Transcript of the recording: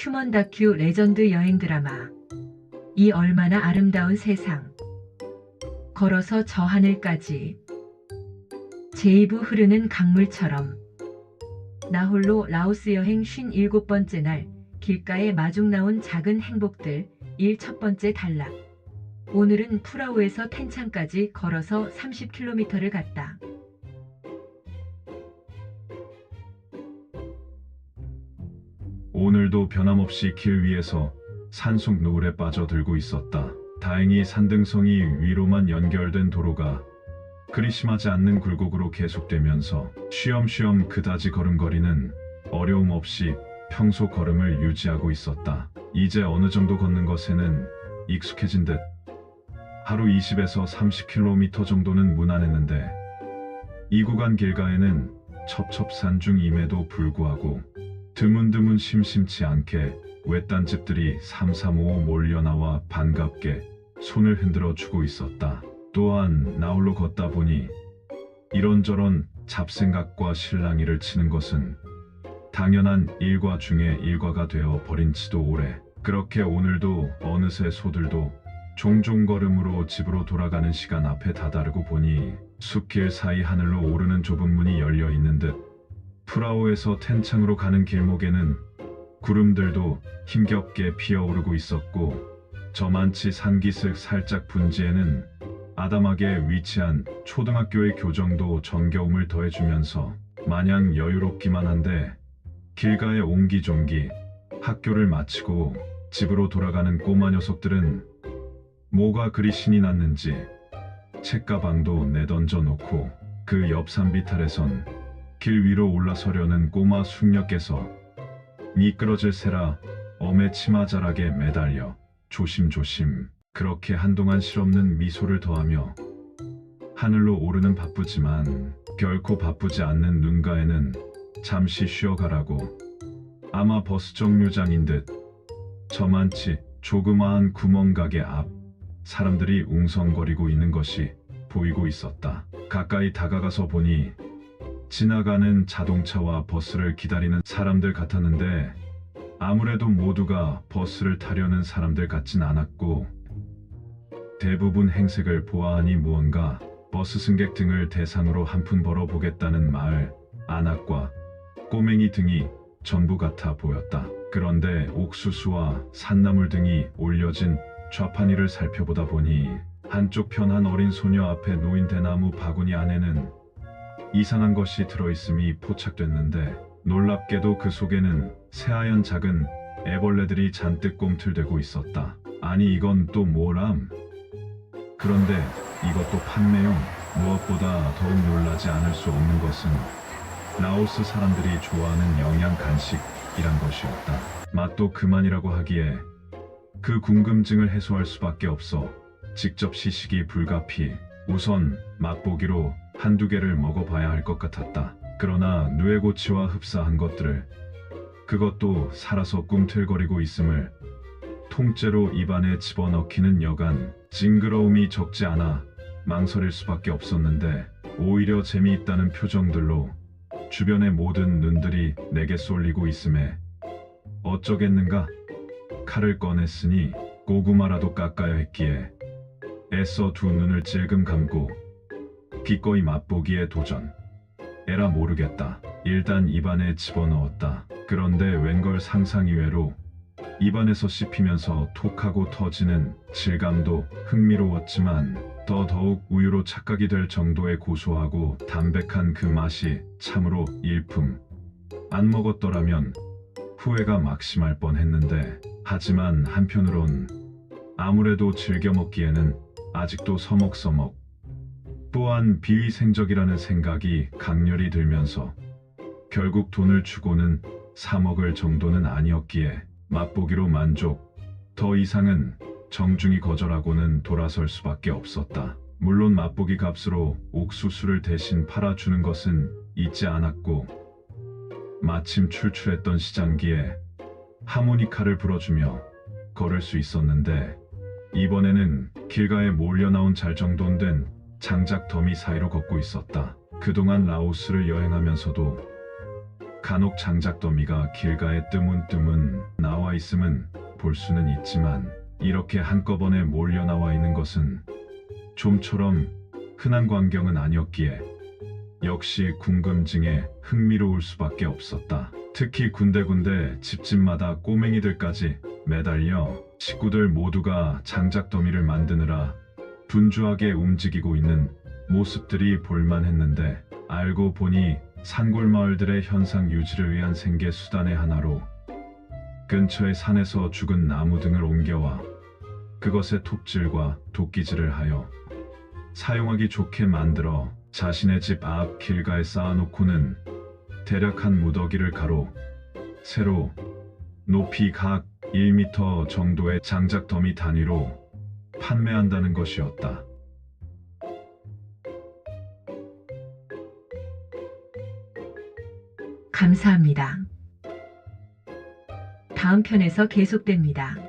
휴먼 다큐 레전드 여행 드라마. 이 얼마나 아름다운 세상. 걸어서 저 하늘까지. 제이브 흐르는 강물처럼. 나 홀로 라오스 여행 57번째 날, 길가에 마중 나온 작은 행복들, 일첫 번째 단락. 오늘은 프라우에서 텐창까지 걸어서 30km를 갔다. 오늘도 변함없이 길 위에서 산속 노을에 빠져들고 있었다. 다행히 산등성이 위로만 연결된 도로가 그리 심하지 않는 굴곡으로 계속되면서 쉬엄쉬엄 그다지 걸음거리는 어려움 없이 평소 걸음을 유지하고 있었다. 이제 어느 정도 걷는 것에는 익숙해진 듯 하루 20에서 30km 정도는 무난했는데 이 구간 길가에는 첩첩산중임에도 불구하고 드문드문 심심치 않게 외딴 집들이 삼삼오오 몰려나와 반갑게 손을 흔들어 주고 있었다. 또한 나홀로 걷다 보니 이런저런 잡생각과 실랑이를 치는 것은 당연한 일과 중에 일과가 되어 버린 지도 오래. 그렇게 오늘도 어느새 소들도 종종 걸음으로 집으로 돌아가는 시간 앞에 다다르고 보니 숲길 사이 하늘로 오르는 좁은 문이 열려 있는 듯 프라오에서 텐창으로 가는 길목에는 구름들도 힘겹게 피어오르고 있었고 저만치 산기슭 살짝 분지에는 아담하게 위치한 초등학교의 교정도 정겨움을 더해주면서 마냥 여유롭기만 한데 길가에 옹기종기 학교를 마치고 집으로 돌아가는 꼬마 녀석들은 뭐가 그리 신이 났는지 책가방도 내던져 놓고 그 옆 산비탈에선 길 위로 올라서려는 꼬마 숙녀께서 미끄러질 새라 엄의 치마 자락에 매달려 조심조심 그렇게 한동안 실없는 미소를 더하며 하늘로 오르는 바쁘지만 결코 바쁘지 않는 눈가에는 잠시 쉬어가라고 아마 버스 정류장인 듯 저만치 조그마한 구멍가게 앞 사람들이 웅성거리고 있는 것이 보이고 있었다. 가까이 다가가서 보니 지나가는 자동차와 버스를 기다리는 사람들 같았는데 아무래도 모두가 버스를 타려는 사람들 같진 않았고 대부분 행색을 보아하니 무언가 버스 승객 등을 대상으로 한푼 벌어보겠다는 마을 안악과 꼬맹이 등이 전부 같아 보였다. 그런데 옥수수와 산나물 등이 올려진 좌판 위를 살펴보다 보니 한쪽 편한 어린 소녀 앞에 놓인 대나무 바구니 안에는 이상한 것이 들어있음이 포착됐는데 놀랍게도 그 속에는 새하얀 작은 애벌레들이 잔뜩 꼼틀대고 있었다. 아니 이건 또 뭐람? 그런데 이것도 판매용 무엇보다 더욱 놀라지 않을 수 없는 것은 라오스 사람들이 좋아하는 영양 간식이란 것이었다. 맛도 그만이라고 하기에 그 궁금증을 해소할 수밖에 없어 직접 시식이 불가피 우선 맛보기로 한두 개를 먹어봐야 할 것 같았다. 그러나 누에고치와 흡사한 것들을 그것도 살아서 꿈틀거리고 있음을 통째로 입안에 집어넣기는 여간 징그러움이 적지 않아 망설일 수밖에 없었는데 오히려 재미있다는 표정들로 주변의 모든 눈들이 내게 쏠리고 있음에 어쩌겠는가 칼을 꺼냈으니 고구마라도 깎아야 했기에 애써 두 눈을 찔금 감고 기꺼이 맛보기에 도전. 에라 모르겠다. 일단 입안에 집어넣었다. 그런데 웬걸 상상 이외로 입안에서 씹히면서 톡하고 터지는 질감도 흥미로웠지만 더 더욱 우유로 착각이 될 정도의 고소하고 담백한 그 맛이 참으로 일품. 안 먹었더라면 후회가 막심할 뻔했는데 하지만 한편으론 아무래도 즐겨 먹기에는 아직도 서먹서먹 또한 비위생적이라는 생각이 강렬히 들면서 결국 돈을 주고는 사 먹을 정도는 아니었기에 맛보기로 만족 더 이상은 정중히 거절하고는 돌아설 수밖에 없었다. 물론 맛보기 값으로 옥수수를 대신 팔아주는 것은 잊지 않았고 마침 출출했던 시장기에 하모니카를 불어주며 걸을 수 있었는데 이번에는 길가에 몰려 나온 잘정돈된 장작 더미 사이로 걷고 있었다. 그동안 라오스를 여행하면서도 간혹 장작 더미가 길가에 뜨문뜨문 나와 있음은 볼 수는 있지만 이렇게 한꺼번에 몰려 나와 있는 것은 좀처럼 흔한 광경은 아니었기에 역시 궁금증에 흥미로울 수밖에 없었다. 특히 군데군데 집집마다 꼬맹이들까지 매달려 식구들 모두가 장작 더미를 만드느라 분주하게 움직이고 있는 모습들이 볼만했는데 알고 보니 산골 마을들의 현상 유지를 위한 생계 수단의 하나로 근처의 산에서 죽은 나무 등을 옮겨와 그것에 톱질과 도끼질을 하여 사용하기 좋게 만들어 자신의 집 앞 길가에 쌓아놓고는 대략 한 무더기를 가로 세로 높이 각 1m 정도의 장작 더미 단위로 판매한다는 것이었다. 감사합니다. 다음 편에서 계속됩니다.